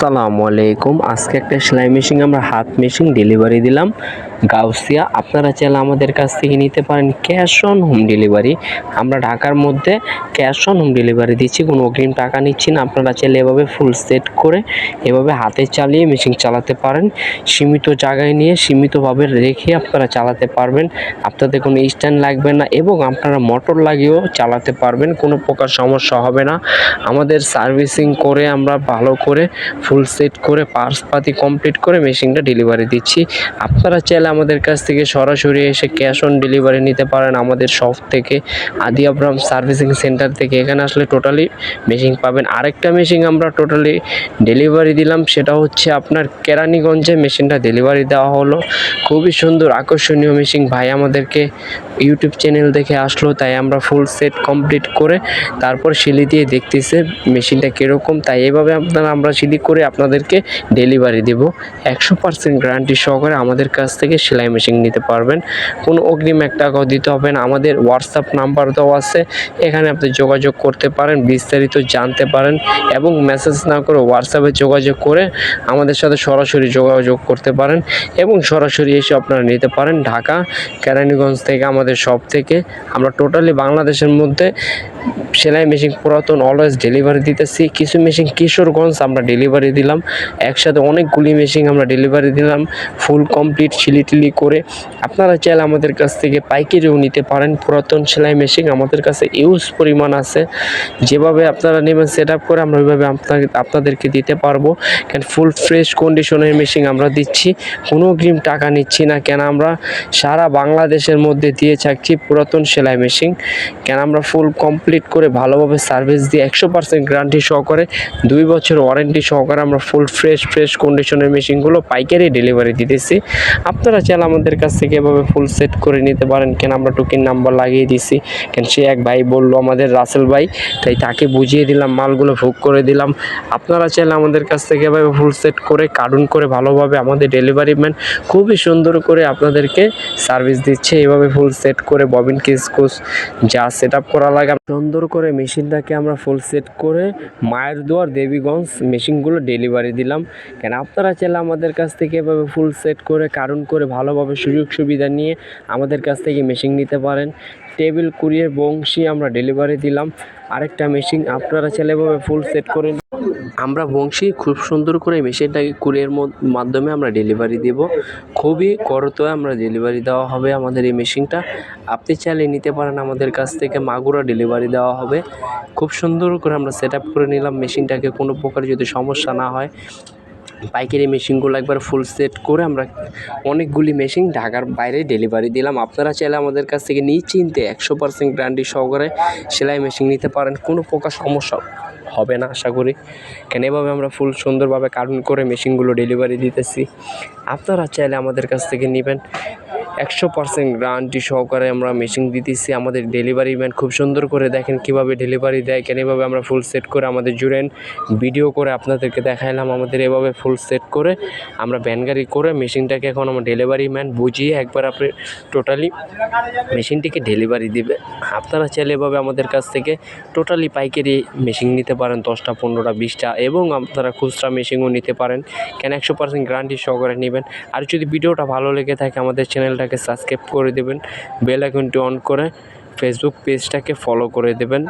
আসসালামু আলাইকুম। আজকে একটা সেলাই মেশিন আমরা হাত মেশিন ডেলিভারি দিলাম। গাউসিয়া, আপনারা চাইলে আমাদের কাছ থেকে নিতে পারেন ক্যাশ অন হোম ডেলিভারি আমরা ঢাকার মধ্যে ক্যাশ অন হোম ডেলিভারি দিচ্ছি, কোনো অগ্রিম টাকা নিচ্ছি না। আপনারা চাইলে এভাবে ফুল সেট করে এভাবে হাতে চালিয়ে মেশিন চালাতে পারেন। সীমিত জায়গায় নিয়ে সীমিতভাবে রেখে আপনারা চালাতে পারবেন। আপনাদের কোনো স্ট্যান্ড লাগবে না এবং আপনারা মোটর লাগিয়েও চালাতে পারবেন। কোনো প্রকার সমস্যা হবে না। আমাদের সার্ভিসিং করে আমরা ভালো করে ফুল সেট করে পার্টস পাতি কমপ্লিট করে মেশিনটা ডেলিভারি দিচ্ছি। আপনারা চাইলে আমাদের কাছ থেকে সরাসরি এসে ক্যাশ অন ডেলিভারি নিতে পারেন আমাদের শপ থেকে, আদি আব্রাম সার্ভিসিং সেন্টার থেকে। এখানে আসলে টোটালি মেশিন পাবেন। আরেকটা মেশিন আমরা টোটালি ডেলিভারি দিলাম, সেটা হচ্ছে আপনার কেরানীগঞ্জে মেশিনটা ডেলিভারি দেওয়া হলো। খুবই সুন্দর, আকর্ষণীয় মেশিন ভাই আমাদেরকে ইউটিউব চ্যানেল দেখে আসলো, তাই আমরা ফুল সেট কমপ্লিট করে তারপর সিলি দিয়ে দেখতেছে মেশিনটা কীরকম। তাই এভাবে আপনারা, আমরা সিলি করে আপনাদেরকে ডেলিভারি দেব। একশো পার্সেন্ট গ্যারান্টি সহকারে আমাদের কাছ থেকে সেলাই মেশিন নিতে পারবেন। কোনো অগ্রিম এক টাকাও দিতে হবে না। আমাদের হোয়াটসঅ্যাপ নাম্বার দেওয়া আছে। এখানে আপনি যোগাযোগ করতে পারেন, বিস্তারিত জানতে পারেন এবং মেসেজ না করে হোয়াটসঅ্যাপে যোগাযোগ করে আমাদের সাথে সরাসরি যোগাযোগ করতে পারেন এবং সরাসরি এসে আপনারা নিতে পারেন ঢাকা, কেরানীগঞ্জ থেকে আমাদের সব থেকে। আমরা টোটালি বাংলাদেশের মধ্যে সেলাই মেশিন পুরাতন অলওয়েজ ডেলিভারি দিতেছি। কিছু মেশিন কিশোরগঞ্জ আমরা ডেলিভারি দিলাম। একসাথে অনেকগুলি মেশিন আমরা ডেলিভারি দিলাম। ফুল কমপ্লিট টিলি করে। আপনারা চাইলে আমাদের কাছ থেকে পাইকারিও নিতে পারেন। পুরাতন সেলাই মেশিন আমাদের কাছে ইউজ পরিমাণ আছে। যেভাবে আপনারা নেবেন সেট আপ করে আমরা ওইভাবে আপনাকে, আপনাদেরকে দিতে পারব। কেন ফুল ফ্রেশ কন্ডিশনের মেশিন আমরা দিচ্ছি। কোনো অগ্রিম টাকা নিচ্ছি না। কেন আমরা সারা বাংলাদেশের মধ্যে দিয়ে থাকছি পুরাতন সেলাই মেশিন। কেন আমরা ফুল কমপ্লিট করে ভালোভাবে সার্ভিস দিয়ে একশো পার্সেন্ট গ্যারান্টি সহকারে দুই বছর ওয়ারেন্টি সহকারে আমরা ফুল ফ্রেশ ফ্রেশ কন্ডিশনের মেশিনগুলো পাইকারি ডেলিভারি দিতেছি। আপনারা চাইলে আমাদের কাছ থেকে এভাবে ফুল সেট করে নিতে পারেন। কেন আমরা টোকেন নাম্বার লাগিয়ে দিছি। কেন সে এক ভাই বলল আমাদের রাসেল ভাই, তাই তাকে বুঝিয়ে দিলাম, মালগুলো ভোগ করে দিলাম। আপনারা চাইলে আমাদের কাছ থেকে এভাবে ফুল সেট করে কার্টুন করে ভালোভাবে আমাদের ডেলিভারি ম্যান খুবই সুন্দর করে আপনাদেরকে সার্ভিস দিচ্ছে। এভাবে ফুল সেট করে ববিন কিসকুস যা সেট আপ করা লাগে। সুন্দর করে মেশিনটাকে আমরা ফুল সেট করে মায়ের দুয়ার দেবীগঞ্জ মেশিনগুলো ডেলিভারি দিলাম। কেন আপনারা চাইলে আমাদের কাছ থেকে এভাবে ফুল সেট করে, কারণ করে ভালোভাবে সুযোগ সুবিধা নিয়ে আমাদের কাছ থেকে মেশিন নিতে পারেন। টেবিল কুড়িয়ে বংশী আমরা ডেলিভারি দিলাম। আরেকটা মেশিন আপনারা চাইলে ফুল সেট করে আমরা বংশী খুব সুন্দর করে মেশিনটাকে কুলের মাধ্যমে আমরা ডেলিভারি দেব। খুবই করতোয়া আমরা ডেলিভারি দেওয়া হবে আমাদের এই মেশিনটা আপনি চাইলে নিতে পারেন আমাদের কাছ থেকে মাগুরা ডেলিভারি দেওয়া হবে। খুব সুন্দর করে আমরা সেট করে নিলাম মেশিনটাকে কোনো প্রকার যদি সমস্যা না হয় পাইকারি মেশিনগুলো একবার ফুল সেট করে আমরা অনেকগুলি মেশিন ঢাকার বাইরে ডেলিভারি দিলাম। আপনারা চাইলে আমাদের কাছ থেকে নিশ্চিন্তে একশো পার্সেন্ট গ্যারান্টি সহকারে সেলাই মেশিন নিতে পারেন। কোনো প্রকার সমস্যা হবে না, আশা করি। কেন, এভাবে আমরা ফুল সুন্দরভাবে কার্টুন করে মেশিনগুলো ডেলিভারি দিতেছি। আপনারা চাইলে আমাদের কাছ থেকে নেবেন। একশো পার্সেন্ট গ্যারান্টি সহকারে আমরা মেশিন দিতেছি। আমাদের ডেলিভারি ম্যান খুব সুন্দর করে দেখেন কীভাবে ডেলিভারি দেয়, কেন এভাবে আমরা ফুল সেট করে আমাদের জুড়েন। ভিডিও করে আপনাদেরকে দেখাইলাম আমাদের এভাবে ফুল সেট করে আমরা ভ্যান গাড়ি করে মেশিনটাকে এখন আমার ডেলিভারি ম্যান বুঝিয়ে একবার আপনি টোটালি মেশিনটিকে ডেলিভারি দিবে। আপনারা চাইলে এভাবে আমাদের কাছ থেকে টোটালি পাইকারি মেশিন নিতে পারেন, দশটা, পনেরোটা, বিশটা, এবং আপনারা খুচরা মেশিনও নিতে পারেন। কেন একশো পার্সেন্ট গ্যারান্টি সহকারে নেবেন। আর যদি ভিডিওটা ভালো লেগে থাকে আমাদের চ্যানেলটাকে সাবস্ক্রাইব করে দেবেন বেল আইকনটি অন করে ফেসবুক পেজটাকে ফলো করে দেবেন।